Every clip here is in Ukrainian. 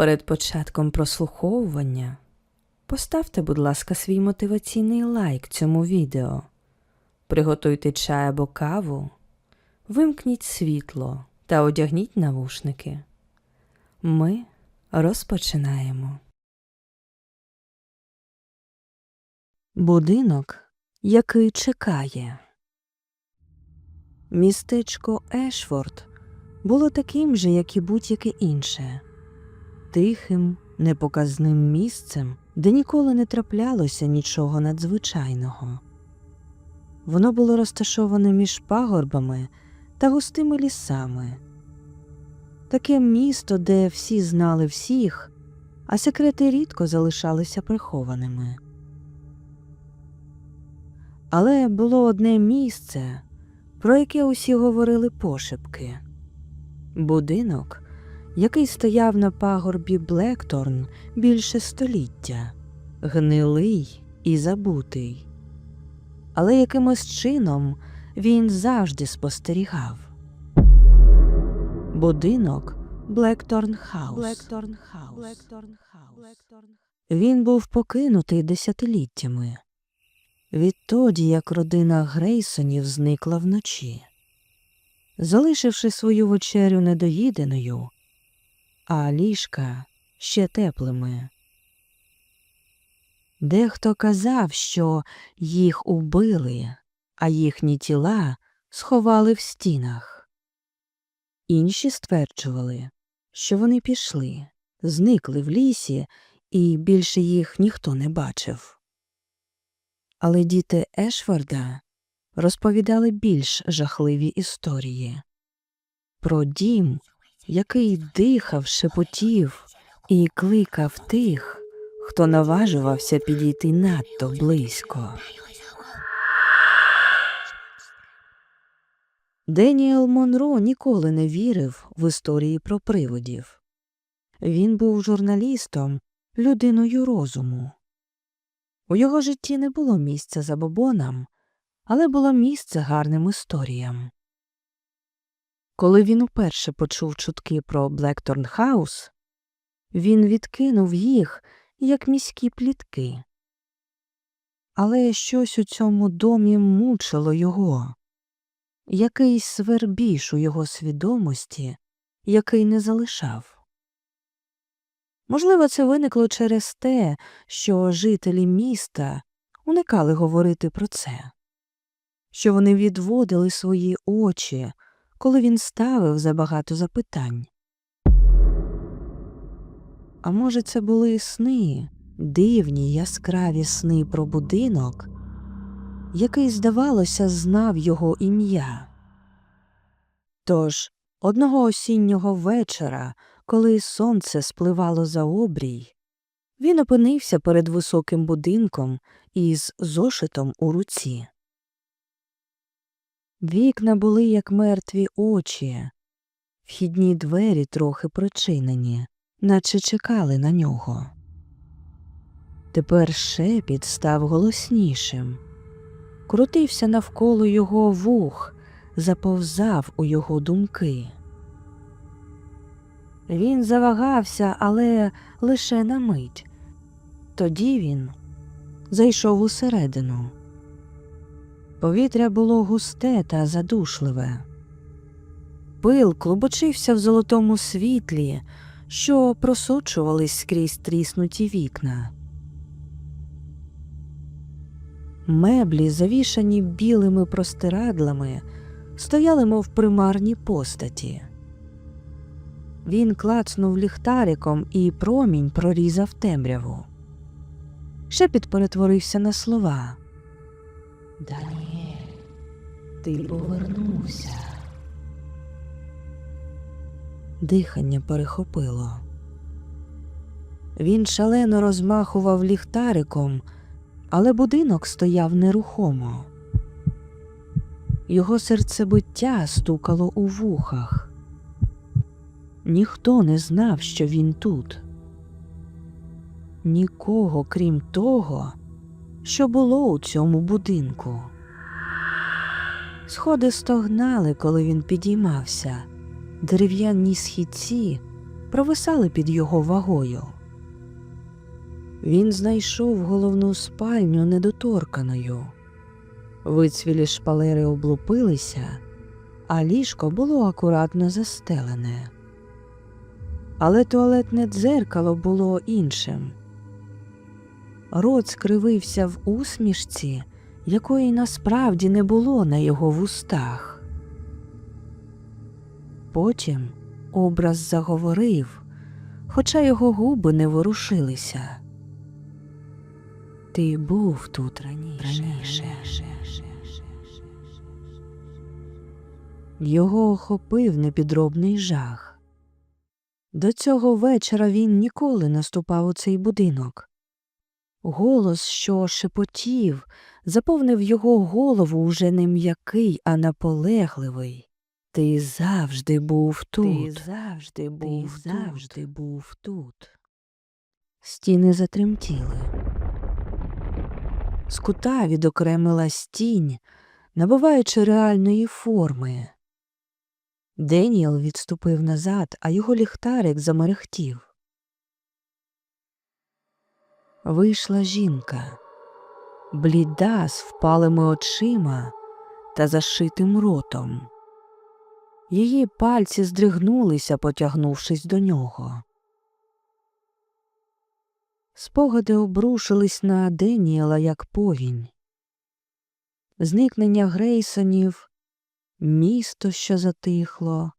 Перед початком прослуховування поставте, будь ласка, свій мотиваційний лайк цьому відео. Приготуйте чай або каву, вимкніть світло та одягніть навушники. Ми розпочинаємо. Будинок, який чекає. Містечко Ешфорд було таким же, як і будь-яке інше, тихим, непоказним місцем, де ніколи не траплялося нічого надзвичайного. Воно було розташоване між пагорбами та густими лісами. Таке місто, де всі знали всіх, а секрети рідко залишалися прихованими. Але було одне місце, про яке усі говорили пошепки будинок, який стояв на пагорбі Блекторн більше століття, гнилий і забутий. Але якимось чином він завжди спостерігав. Будинок Блекторн Хаус. Він був покинутий десятиліттями відтоді, як родина Грейсонів зникла вночі, залишивши свою вечерю недоїденою, а ліжка ще теплими. Дехто казав, що їх убили, а їхні тіла сховали в стінах. Інші стверджували, що вони пішли, зникли в лісі, і більше їх ніхто не бачив. Але діти Ешфорда розповідали більш жахливі історії про дім, який дихав, шепотів і кликав тих, хто наважувався підійти надто близько. Деніел Монро ніколи не вірив в історії про привидів. Він був журналістом, людиною розуму. У його житті не було місця забобонам, але було місце гарним історіям. Коли він уперше почув чутки про Блекторн Хаус, він відкинув їх як міські плітки. Але щось у цьому домі мучило його, якийсь свербіж у його свідомості, який не залишав. Можливо, це виникло через те, що жителі міста уникали говорити про це, що вони відводили свої очі, коли він ставив забагато запитань. А може, це були сни, дивні яскраві сни про будинок, який, здавалося, знав його ім'я. Тож одного осіннього вечора коли сонце спливало за обрій, він опинився перед високим будинком із зошитом у руці. Вікна були, як мертві очі, вхідні двері трохи причинені, наче чекали на нього. Тепер шепіт став голоснішим, крутився навколо його вух, заповзав у його думки. Він завагався, але лише на мить. Тоді він зайшов усередину. Повітря було густе та задушливе. Пил клубочився в золотому світлі, що просочувались скрізь тріснуті вікна. Меблі, завішані білими простирадлами, стояли, мов примарні постаті. Він клацнув ліхтариком, і промінь прорізав темряву. Шепіт перетворився на слова. Даніель, ти повернувся. Дихання перехопило. Він шалено розмахував ліхтариком, але будинок стояв нерухомо. Його серцебиття стукало у вухах. Ніхто не знав, що він тут. Нікого, крім того, що було у цьому будинку. Сходи стогнали, коли він підіймався, дерев'яні східці провисали під його вагою. Він знайшов головну спальню недоторканою. Вицвілі шпалери облупилися, а ліжко було акуратно застелене. Але туалетне дзеркало було іншим. Рот скривився в усмішці, якої насправді не було на його вустах. Потім образ заговорив, хоча його губи не ворушилися. Ти був тут раніше. раніше. Його охопив непідробний жах. До цього вечора він ніколи не ступав у цей будинок. Голос, що шепотів, заповнив його голову уже не м'який, а наполегливий. Ти завжди був тут. Ти завжди був Ти завжди був тут. Стіни затремтіли. З кута відокремилась тінь, набуваючи реальної форми. Деніел відступив назад, а його ліхтарик замерехтів. Вийшла жінка, бліда з впалими очима та зашитим ротом. Її пальці здригнулися, потягнувшись до нього. Спогади обрушились на Деніела як повінь. Зникнення Грейсонів, місто, що затихло,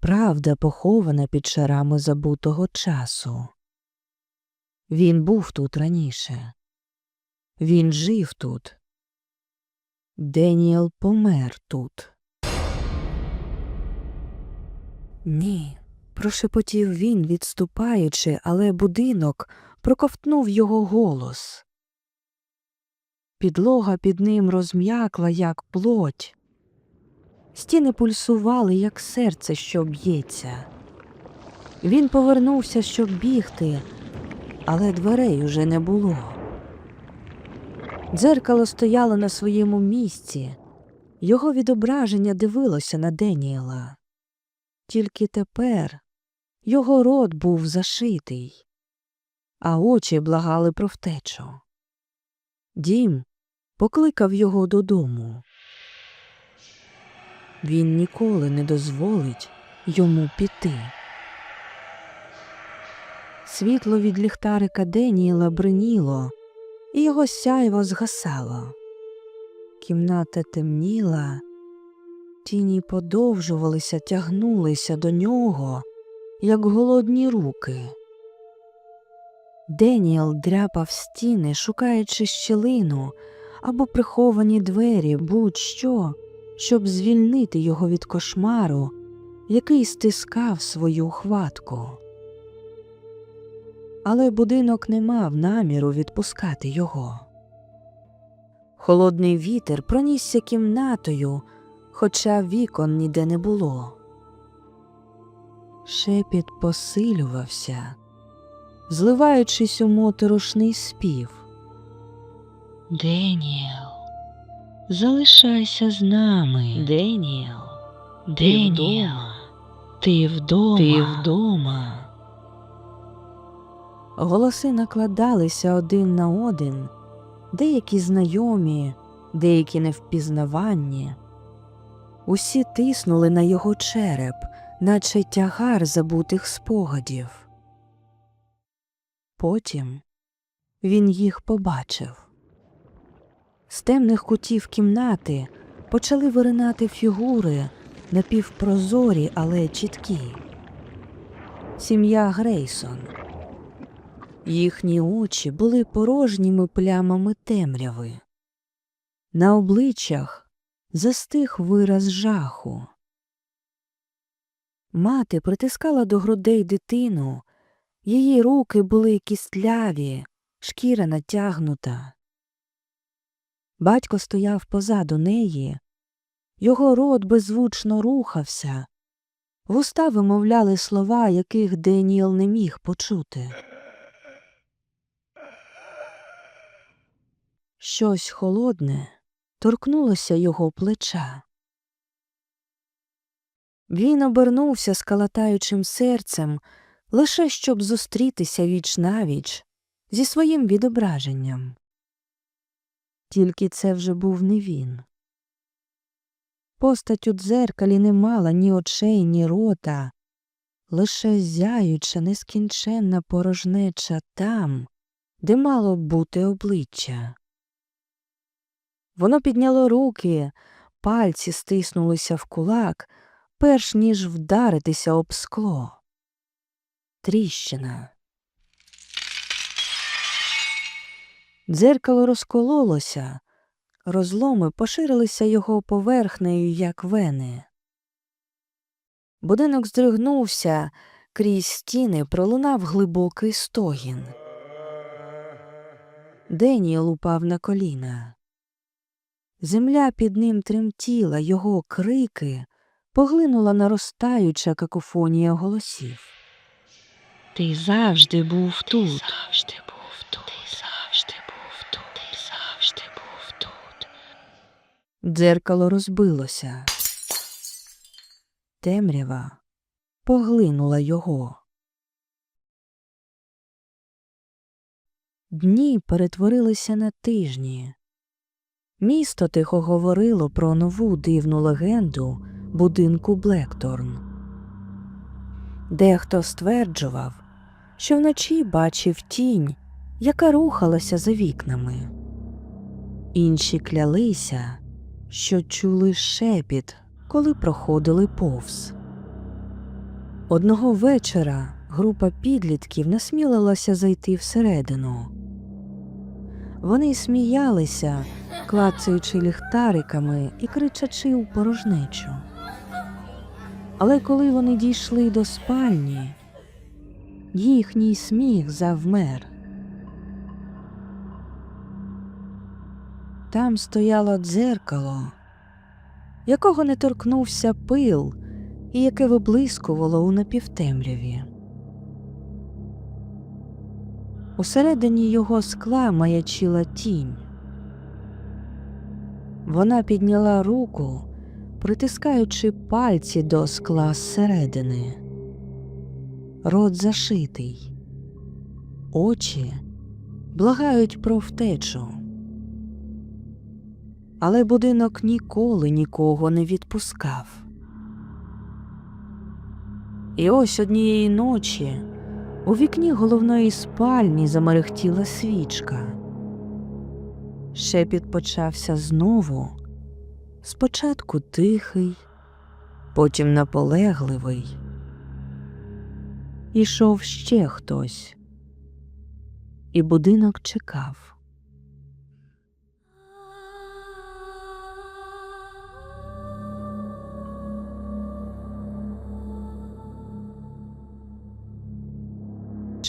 правда похована під шарами забутого часу. Він був тут раніше. Він жив тут. Деніел помер тут. Ні, прошепотів він, відступаючи, але будинок проковтнув його голос. Підлога під ним розм'якла, як плоть. Стіни пульсували, як серце, що б'ється. Він повернувся, щоб бігти, але дверей уже не було. Дзеркало стояло на своєму місці, його відображення дивилося на Деніела. Тільки тепер його рот був зашитий, а очі благали про втечу. Дім покликав його додому. Він ніколи не дозволить йому піти. Світло від ліхтарика Деніела бриніло, і його сяйво згасало. Кімната темніла, тіні подовжувалися, тягнулися до нього, як голодні руки. Деніел дряпав стіни, шукаючи щілину або приховані двері, будь-що, щоб звільнити його від кошмару, який стискав свою хватку. Але будинок не мав наміру відпускати його. Холодний вітер пронісся кімнатою, хоча вікон ніде не було. Шепіт посилювався, зливаючись у моторошний спів. Деніел, залишайся з нами. Деніел, Деніел, ти вдома. Ти вдома. Голоси накладалися один на один, деякі знайомі, деякі невпізнаванні. Усі тиснули на його череп, наче тягар забутих спогадів. Потім він їх побачив. З темних кутів кімнати почали виринати фігури напівпрозорі, але чіткі. Сім'я Грейсон. Їхні очі були порожніми плямами темряви. На обличчях застиг вираз жаху. Мати притискала до грудей дитину, її руки були кістляві, шкіра натягнута. Батько стояв позаду неї, його рот беззвучно рухався, вуста вимовляли слова, яких Деніел не міг почути. Щось холодне торкнулося його плеча. Він обернувся з калатаючим серцем, лише щоб зустрітися віч навіч зі своїм відображенням. Тільки це вже був не він. Постать у дзеркалі не мала ні очей, ні рота, лише зяюча нескінченна порожнеча там, де мало б бути обличчя. Воно підняло руки, пальці стиснулися в кулак, перш ніж вдаритися об скло. Тріщина. Дзеркало розкололося, розломи поширилися його поверхнею, як вени. Будинок здригнувся, крізь стіни пролунав глибокий стогін. Деніел упав на коліна. Земля під ним тремтіла, його крики поглинула наростаюча какофонія голосів. Ти завжди був тут. Завжди був тут. Ти завжди був тут. Ти завжди був тут. Дзеркало розбилося. Темрява поглинула його. Дні перетворилися на тижні. Місто тихо говорило про нову дивну легенду будинку Блекторн. Дехто стверджував, що вночі бачив тінь, яка рухалася за вікнами. Інші клялися, що чули шепіт, коли проходили повз. Одного вечора група підлітків насмілилася зайти всередину. Вони сміялися, клацаючи ліхтариками і кричачи у порожнечу. Але коли вони дійшли до спальні, їхній сміх завмер. Там стояло дзеркало, якого не торкнувся пил і яке виблискувало у напівтемряві. Усередині його скла маячила тінь. Вона підняла руку, притискаючи пальці до скла зсередини. Рот зашитий, очі благають про втечу. Але будинок ніколи нікого не відпускав. І ось однієї ночі у вікні головної спальні замерехтіла свічка. Шепіт почався знову, спочатку тихий, потім наполегливий. Ішов ще хтось, і будинок чекав.